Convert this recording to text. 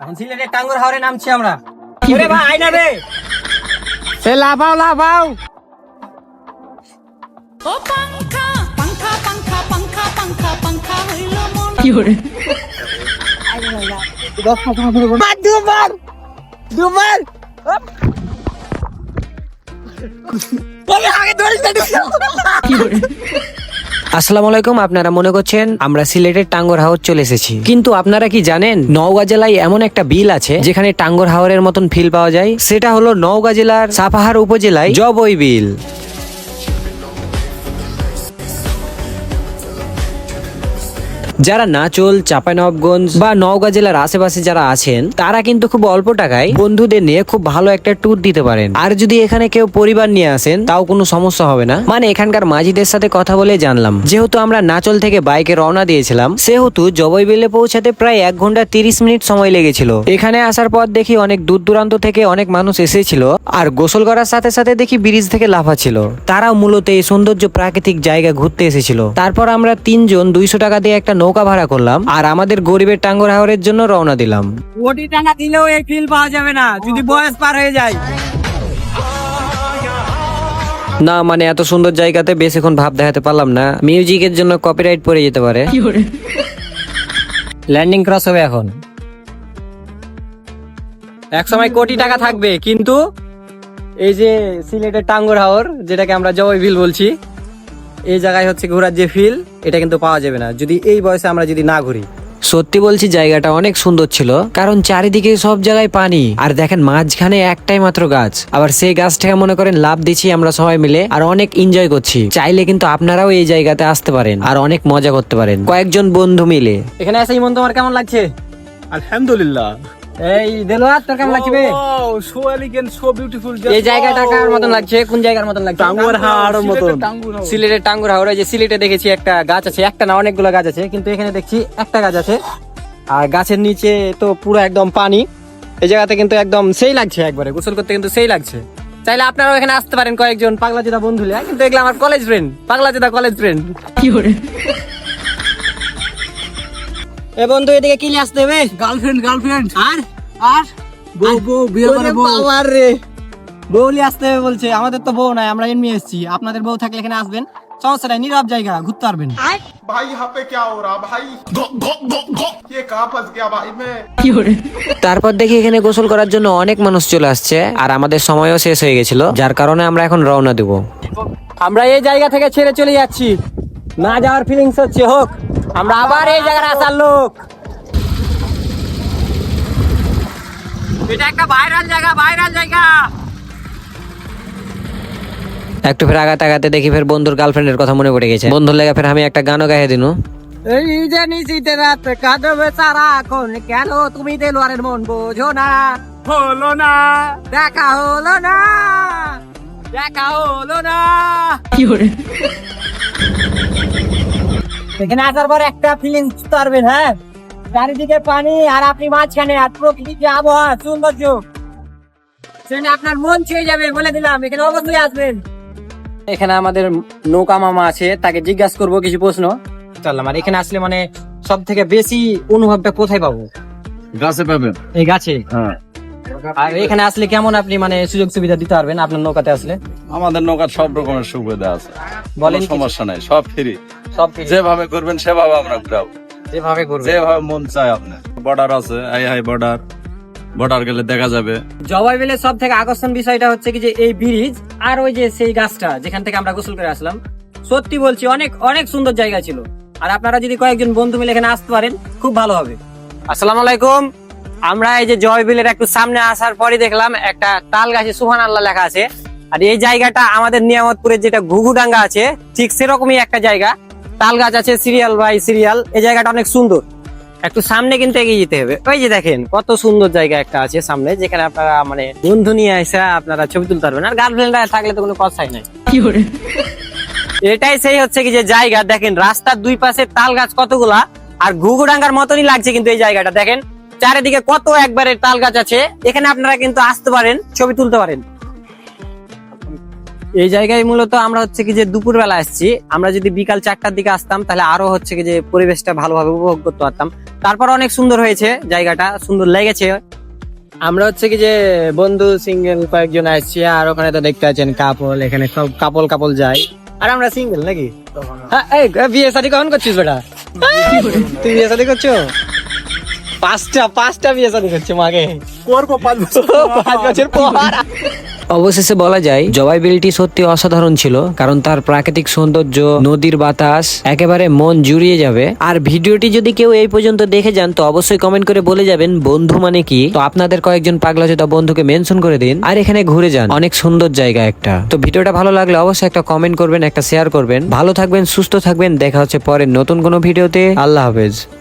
এখন সিলেটের টাঙ্গুর হাওরে নামছি আমরা। ওরে ভাই আইনা রে। সে লাফাও লাফাও। ও পাঙ্খা পাঙ্খা পাঙ্খা পাঙ্খা পাঙ্খা পাঙ্খা হইল মন। দুবার দুবার। আসসালামু আলাইকুম, আপনারা মনে করছেন আমরা সিলেটের টাঙ্গর হাওর চলে এসেছি। কিন্তু আপনারা কি জানেন, নওগাঁ জেলায় এমন একটা বিল আছে যেখানে টাঙ্গর হাওরের মতন ফিল পাওয়া যায়? সেটা হলো নওগাঁ জেলার সাপাহার উপজেলায় জবই বিল। যারা নাচল, চাঁপাইনবাবগঞ্জ বা নওগাঁ জেলার আশেপাশে যারা আছেন, তারা কিন্তু খুব অল্প টাকায় বন্ধুদের নিয়ে খুব ভালো একটা ট্যুর দিতে পারেন। আর যদি এখানে কেউ পরিবার নিয়ে আসেন, তাও কোনো সমস্যা হবে না। মানে এখানকার মাঝিদের সাথে কথা বলে জানলাম। যেহেতু আমরা নাচল থেকে বাইকে রওনা দিয়েছিলাম, সেহেতু জবই বিলে পৌঁছাতে প্রায় এক ঘণ্টা তিরিশ মিনিট সময় লেগেছিল। এখানে আসার পর দেখি অনেক দূর দূরান্ত থেকে অনেক মানুষ এসেছিল, আর গোসল করার সাথে সাথে দেখি ব্রিজ থেকে লাফাচ্ছিল তারাও মূলত এই সৌন্দর্য প্রাকৃতিক জায়গা ঘুরতে এসেছিল। তারপর আমরা তিনজন দুইশো টাকা দিয়ে একটা নৌকা ভাড়া করলাম আর আমাদের গরিবের টাঙ্গর হাওরের জন্য রওনা দিলাম। কোটি টাকা দিলেও এই ফিল পাওয়া যাবে না যদি বয়স পার হয়ে যায়। না মানে এত সুন্দর জায়গাতে বেশিক্ষণ ভাব দেখাতে পারলাম না। মিউজিকের জন্য কপিরাইট পড়ে যেতে পারে। ল্যান্ডিং ক্রস হবে এখন। এক সময় কোটি টাকা থাকবে কিন্তু এই যে সিলেটের টাঙ্গুর হাওর যেটাকে আমরা জয় বিল বলছি এই জায়গায় হচ্ছে ঘোরার যে ফিল এটা কিন্তু পাওয়া যাবে না। যদি এই বয়সে আমরা যদি না ঘুরি। সত্যি বলছি জায়গাটা অনেক সুন্দর ছিল কারণ চারিদিকে সব জায়গায় পানি। আর দেখেন মাঝখানে একটাই মাত্র গাছ। আবার সেই গাছটাকে মনে করেন লাভ দিচ্ছি আমরা সবাই মিলে আর অনেক এনজয় করছি। চাইলে কিন্তু আপনারাও এই জায়গাতে আসতে পারেন আর অনেক মজা করতে পারেন। কয়েকজন বন্ধু মিলে। এখানে এসে ইমন তোমার কেমন লাগছে? আলহামদুলিল্লাহ। এই দেলোয়ার তোর কেমন লাগছে বে? Wow, so elegant, so beautiful. এই জায়গাটা কার মতন লাগছে? কোন জায়গার মতন লাগছে? টাঙ্গুয়ার হাওরের মতন। সিলেটের টাঙ্গুর হাওড়ে যে সিলেটে দেখেছি একটা গাছ আছে একটা না অনেকগুলো গাছ আছে কিন্তু এখানে দেখছি একটা গাছ আছে। আর গাছের নিচে তো পুরো একদম পানি। এই জায়গাতে কিন্তু একদম সেই লাগছে একবারে গোসল করতে কিন্তু সেই লাগছে। চাইলে আপনারাও এখানে আসতে পারেন কয়েকজন পাগলা জেদা বন্ধু কিন্তু এগুলো আমার কলেজ ফ্রেন্ড পাগলা জেদা কলেজ ফ্রেন্ড এ বন্ধু এদিকে কি নিয়ে আসতে হবে গার্লফ্রেন্ড গার্লফ্রেন্ড আর আর বউ বউ বিয়ে করে ওরে বউ বাবার রে বউ নিয়ে আসতে হবে বলছে আমাদের তো বউ নাই আমরা এমনি এসেছি আপনাদের বউ থাকলে এখানে আসবেন সমস্যা নাই নীরব জায়গা ঘুরতে পারবেন भाई यहाँ पे क्या हो रहा भाई ये कहाँ फंस गया भाई मैं তারপর দেখি এখানে গোসল করার জন্য অনেক মানুষ চলে আসছে আর আমাদের সময়ও শেষ হয়ে গেছিল যার কারণে আমরা এখন রওনা দেবো আমরা এই জায়গা থেকে ছেড়ে চলে যাচ্ছি না যাওয়ার ফিলিংস হচ্ছে হোক আমরা আবার এই জায়গায় আসার লোক। এটা একটা ভাইরাল জায়গা ভাইরাল জায়গা। একটু ফের আগাতে আগাতে দেখি ফের বন্ধুর গার্লফ্রেন্ডের কথা মনে পড়ে গেছে। বন্ধুর লেগে ফের আমি একটা গানও গাইয়ে দিনু। এই যে নিশিতে রাত কাঁদবে সারা এখন কেন তুমি দেলোয়ারের মন বোঝো না? হলো না। দেখা হলো না। দেখা হলো না। এখানে আসার পর একটা ফিলিং পারবেন হ্যাঁ? চারিদিকে পানি আর আপনি মাঝখানে আর প্রকৃতির আবহাওয়া সৌন্দর্য সেখানে আপনার মন ছুঁয়ে যাবে বলে দিলাম। এখানে অবশ্যই আসবেন। এখানে আমাদের নৌকা মামা আছে তাকে জিজ্ঞাসা করব কিছু প্রশ্ন। চললাম আর এখানে আসলে মানে সব থেকে বেশি অনুভবটা কোথায় পাবো? গাছে পাবেন এই গাছে? হ্যাঁ। আর এখানে আসলে কেমন আপনি মানে সুযোগ সুবিধা দিতে পারবেন আপনার নৌকাতে আসলে? আমাদের নৌকার সব রকমের সুবিধা আছে। বলেন সমস্যা নাই সব ফ্রি সব যেভাবে করবেন সেভাবে আমরা ঘুরাবো। যেভাবে করবেন। যেভাবে মন চায় আপনার। বর্ডার আছে হাই হাই বর্ডার। বর্ডার গেলে দেখা যাবে। জবাই বেলের সব থেকে আকর্ষণ বিষয়টা হচ্ছে কি যে এই ব্রিজ আর ওই যে সেই গাছটা যেখান থেকে আমরা গোসল করে আসলাম সত্যি বলছি অনেক অনেক সুন্দর জায়গা ছিল। আর আপনারা যদি কয়েকজন বন্ধু মিলে এখানে আসতে পারেন খুব ভালো হবে। আসসালামু আলাইকুম। আমরা এই যে জয় বিলের একটু সামনে আসার পরে দেখলাম একটা তাল গাছে সুহান আল্লাহ লেখা আছে। আর এই জায়গাটা আমাদের নিয়ামতপুরের যেটা ঘুঘুডাঙ্গা আছে ঠিক সেরকমই একটা জায়গা। তাল গাছ আছে সিরিয়াল বাই সিরিয়াল। এই জায়গাটা অনেক সুন্দর। একটু সামনে কিন্তু এগিয়ে যেতে হবে। ওই যে দেখেন কত সুন্দর জায়গা একটা আছে সামনে যেখানে আপনারা মানে বন্ধু নিয়ে এসে আপনারা ছবি তুলতে পারবেন। আর গার্লফ্রেন্ড থাকলে তো কোনো কথাই নাই। এটাই সেই হচ্ছে কি যে জায়গা দেখেন রাস্তার দুই পাশে তাল গাছ কতগুলা আর ঘুঘুডাঙ্গার মতনই লাগছে কিন্তু এই জায়গাটা। দেখেন চারিদিকে কত একবারে তাল গাছ আছে। এখানে আপনারা কিন্তু আসতে পারেন ছবি তুলতে পারেন। এই জায়গায় মূলত আমরা হচ্ছে কি যে দুপুর বেলা আসছি। আমরা যদি বিকাল চারটার দিকে আসতাম তাহলে আরও হচ্ছে কি যে পরিবেশটা ভালোভাবে উপভোগ করতে পারতাম। তারপর অনেক সুন্দর হয়েছে জায়গাটা সুন্দর লেগেছে। আমরা হচ্ছে কি যে বন্ধু সিঙ্গেল কয়েকজন আসছি আর ওখানে তো দেখতে পাচ্ছেন কাপল এখানে সব কাপল কাপল যায়। আর আমরা সিঙ্গেল নাকি? হ্যাঁ এই বিয়ে শাদী কখন করছিস বেটা? তুই বিয়ে শাদী করছ? পাঁচটা পাঁচটা বিয়ে শাদী করছ মাকে। করব পাঁচ বছর পাঁচ বছর পর। অবশেষে বলা যায়, জবাই বিলটি সত্যি অসাধারণ ছিল, কারণ তার প্রাকৃতিক সৌন্দর্য, নদীর বাতাস, একেবারে মন জুড়িয়ে যাবে। আর ভিডিওটি যদি কেউ এই পর্যন্ত দেখে যান, তো অবশ্যই কমেন্ট করে বলে যাবেন, বন্ধু মানে কি? তো আপনাদের কয়েকজন পাগলা জোতা বন্ধুকে মেনশন করে দিন। আর এখানে ঘুরে যান, অনেক সুন্দর জায়গা একটা। তো ভিডিওটা ভালো লাগলে অবশ্যই একটা কমেন্ট করবেন, একটা শেয়ার করবেন। ভালো থাকবেন, সুস্থ থাকবেন, দেখা হচ্ছে পরে নতুন কোনো ভিডিওতে। আল্লাহ হাফেজ।